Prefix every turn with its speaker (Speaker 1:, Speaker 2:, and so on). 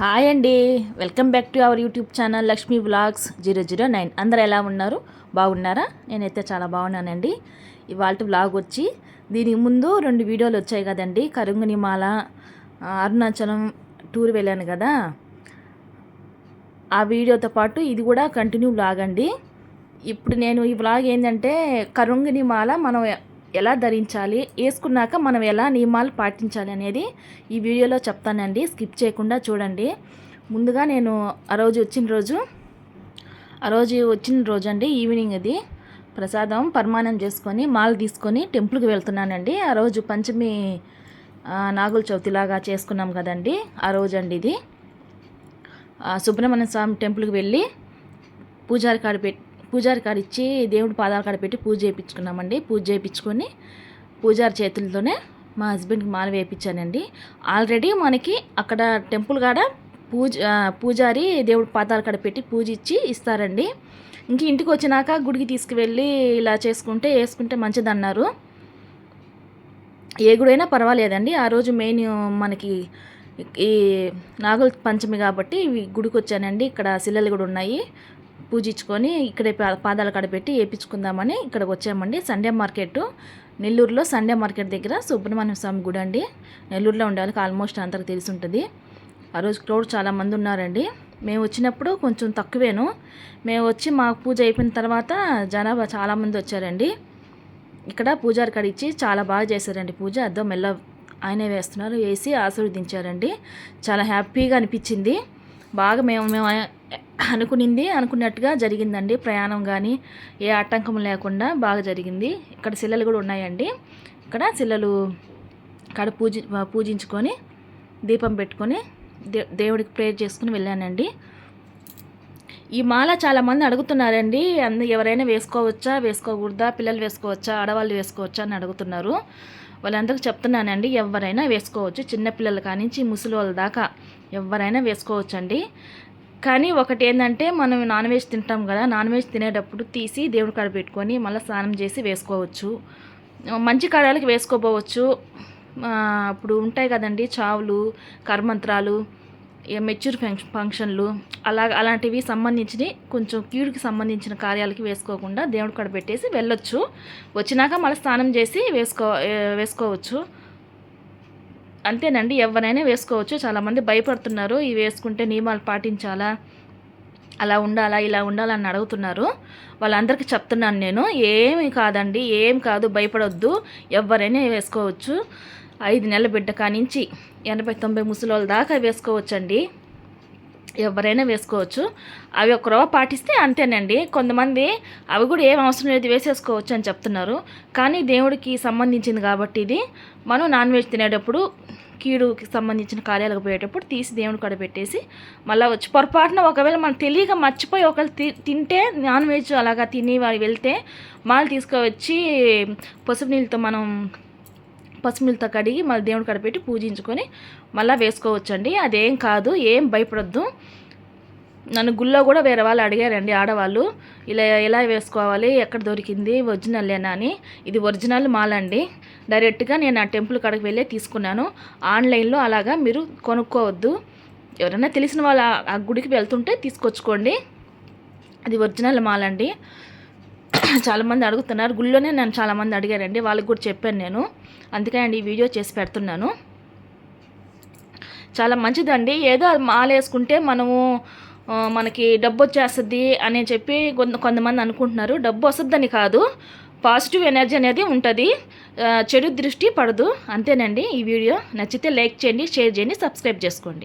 Speaker 1: Hi అండి. Welcome back to our YouTube channel Lakshmi blogs zero zero nine. అందరు ఎలా ఉన్నారు? బాగున్నారా? నేనైతే చాలా బాగున్నానండి. ఇవాళ బ్లాగ్ వచ్చి దీనికి ముందు రెండు వీడియోలు వచ్చాయి కదండి. కరుంగనిమాల అరుణాచలం టూర్ వెళ్ళాను కదా. ఆ వీడియోతో పాటు ఇది కూడా కంటిన్యూ బ్లాగ్ అండి. ఇప్పుడు నేను ఈ బ్లాగ్ ఏంటంటే కరుంగనిమాల మనం ఎలా ధరించాలి వేసుకున్నాక మనం ఎలా నియమాలు పాటించాలి అనేది ఈ వీడియోలో చెప్తానండి. స్కిప్ చేయకుండా చూడండి. ముందుగా నేను ఆ రోజు వచ్చిన రోజు ఆ రోజు వచ్చిన రోజు అండి ఈవినింగ్ అది. ప్రసాదం పరమానం చేసుకొని మాల తీసుకొని టెంపుల్కి వెళ్తున్నానండి. ఆ రోజు పంచమి నాగుల చవితిలాగా చేసుకున్నాం కదండి ఆ రోజు అండి ఇది సుబ్రహ్మణ్య స్వామి టెంపుల్కి వెళ్ళి పూజారి కాడ పెట్టి పూజారి కాడ ఇచ్చి దేవుడి పాదాల కాడ పెట్టి పూజ చేయించుకున్నామండి. పూజ చేయించుకొని పూజారి చేతులతోనే మా హస్బెండ్కి మాల వేయించానండి. ఆల్రెడీ మనకి అక్కడ టెంపుల్ కాడ పూజ పూజారి దేవుడి పాదాల కాడ పెట్టి పూజ ఇచ్చి ఇస్తారండి. ఇంక ఇంటికి వచ్చినాక గుడికి తీసుకువెళ్ళి ఇలా చేసుకుంటే వేసుకుంటే మంచిదన్నారు. ఏ గుడైనా పర్వాలేదండి. ఆ రోజు మెయిన్ మనకి ఈ నాగుల పంచమి కాబట్టి గుడికి వచ్చానండి ఇక్కడ శిల్లలు కూడా ఉన్నాయి. పూజించుకొని ఇక్కడే పాదాల కాడ పెట్టి వేయించుకుందామని ఇక్కడికి వచ్చామండి. Sunday market. నెల్లూరులో సండే మార్కెట్ దగ్గర సుబ్రహ్మణ్య స్వామి గుడి అండి. నెల్లూరులో ఉండే వాళ్ళకి ఆల్మోస్ట్ అందరికి తెలిసి ఉంటుంది. ఆ రోజు క్రౌడ్ చాలామంది ఉన్నారండి. మేము వచ్చినప్పుడు కొంచెం తక్కువేను. మేము వచ్చి మా పూజ అయిపోయిన తర్వాత జనాభా చాలామంది వచ్చారండి. ఇక్కడ పూజారి కడిచి చాలా బాగా చేశారండి పూజ. అద్దం మెల్ల ఆయనే వేస్తున్నారు. వేసి ఆశీర్వదించారండి. చాలా హ్యాపీగా అనిపించింది. బాగా మేము మేము అనుకునింది అనుకున్నట్టుగా జరిగిందండి. ప్రయాణం కానీ ఏ ఆటంకం లేకుండా బాగా జరిగింది. ఇక్కడ శిల్లలు కూడా ఉన్నాయండి. ఇక్కడ శిల్లలు ఇక్కడ పూజ పూజించుకొని దీపం పెట్టుకొని దే దేవుడికి ప్రేయర్ చేసుకుని వెళ్ళానండి. ఈ మాల చాలామంది అడుగుతున్నారండి. అందు ఎవరైనా వేసుకోవచ్చా వేసుకోకూడదా పిల్లలు వేసుకోవచ్చా ఆడవాళ్ళు వేసుకోవచ్చా అని అడుగుతున్నారు. వాళ్ళందరికీ చెప్తున్నానండి ఎవరైనా వేసుకోవచ్చు. చిన్నపిల్లల కానించి ముసలి వాళ్ళ దాకా ఎవరైనా వేసుకోవచ్చండి. కానీ ఒకటి ఏంటంటే మనం నాన్ వెజ్ తింటాం కదా నాన్ వెజ్ తినేటప్పుడు తీసి దేవుడి కాడ పెట్టుకొని మళ్ళీ స్నానం చేసి వేసుకోవచ్చు. మంచి కాడాలకి వేసుకోపోవచ్చు. అప్పుడు ఉంటాయి కదండి చావులు కర్మంత్రాలు మెచ్యూర్ ఫంక్షన్లు అలా అలాంటివి సంబంధించి కొంచెం క్యూడ్కి సంబంధించిన కార్యాలకి వేసుకోకుండా దేవుడి కాడ పెట్టేసి వెళ్ళొచ్చు. వచ్చినాక మళ్ళీ స్నానం చేసి వేసుకో వేసుకోవచ్చు. అంతేనండి ఎవరైనా వేసుకోవచ్చు. చాలామంది భయపడుతున్నారు ఇవి వేసుకుంటే నియమాలు పాటించాలా? అలా ఉండాలా? ఇలా ఉండాలని అడుగుతున్నారు. వాళ్ళందరికీ చెప్తున్నాను నేను ఏమి కాదండి ఏం కాదు భయపడొద్దు. ఎవరైనా వేసుకోవచ్చు. ఐదు నెలల బిడ్డ కానించి ఎనభై తొంభై ముసలి దాకా వేసుకోవచ్చండి. ఎవరైనా వేసుకోవచ్చు. అవి ఒక రవ పాటిస్తే అంతేనండి. కొంతమంది అవి కూడా ఏం అవసరం లేదు వేసేసుకోవచ్చు అని చెప్తున్నారు. కానీ దేవుడికి సంబంధించింది కాబట్టి ఇది. మనం నాన్ వెజ్ తినేటప్పుడు కీడుకి సంబంధించిన కార్యాలకు పోయేటప్పుడు తీసి దేవుడి కాడ పెట్టేసి మళ్ళీ వచ్చి పొరపాటున ఒకవేళ మనం తెలియక మర్చిపోయి ఒకవేళ తింటే నాన్ వెజ్ అలాగా తిని వారి వెళ్తే మాలు తీసుకువచ్చి పసుపు నీళ్ళతో మనం పసుమిలతో కడిగి మళ్ళీ దేవుడి కాడ పెట్టి పూజించుకొని మళ్ళీ వేసుకోవచ్చండి. అదేం కాదు ఏం భయపడద్దు. నన్ను గుళ్ళో కూడా వేరే వాళ్ళు అడిగారండి ఆడవాళ్ళు. ఇలా ఎలా వేసుకోవాలి ఎక్కడ దొరికింది ఒరిజినల్లేనా అని. ఇది ఒరిజినల్ మాలండి. డైరెక్ట్గా నేను ఆ టెంపుల్ కాడకి వెళ్ళే తీసుకున్నాను. ఆన్లైన్లో అలాగా మీరు కొనుక్కోవద్దు. ఎవరైనా తెలిసిన వాళ్ళు ఆ గుడికి వెళ్తుంటే తీసుకొచ్చుకోండి. అది ఒరిజినల్ మాలండి. అండి చాలామంది అడుగుతున్నారు. గుళ్ళోనే నన్ను చాలామంది అడిగారండి. వాళ్ళకి కూడా చెప్పాను నేను. అందుకే అండి ఈ వీడియో చేసి పెడుతున్నాను. చాలా మంచిదండి. ఏదో మాల వేసుకుంటే మనము మనకి డబ్బు వచ్చేస్తుంది అని చెప్పి కొంత కొంతమంది అనుకుంటున్నారు. డబ్బు వస్తుందని కాదు. పాజిటివ్ ఎనర్జీ అనేది ఉంటుంది. చెడు దృష్టి పడదు. అంతేనండి ఈ వీడియో. నచ్చితే లైక్ చేయండి షేర్ చేయండి సబ్స్క్రైబ్ చేసుకోండి.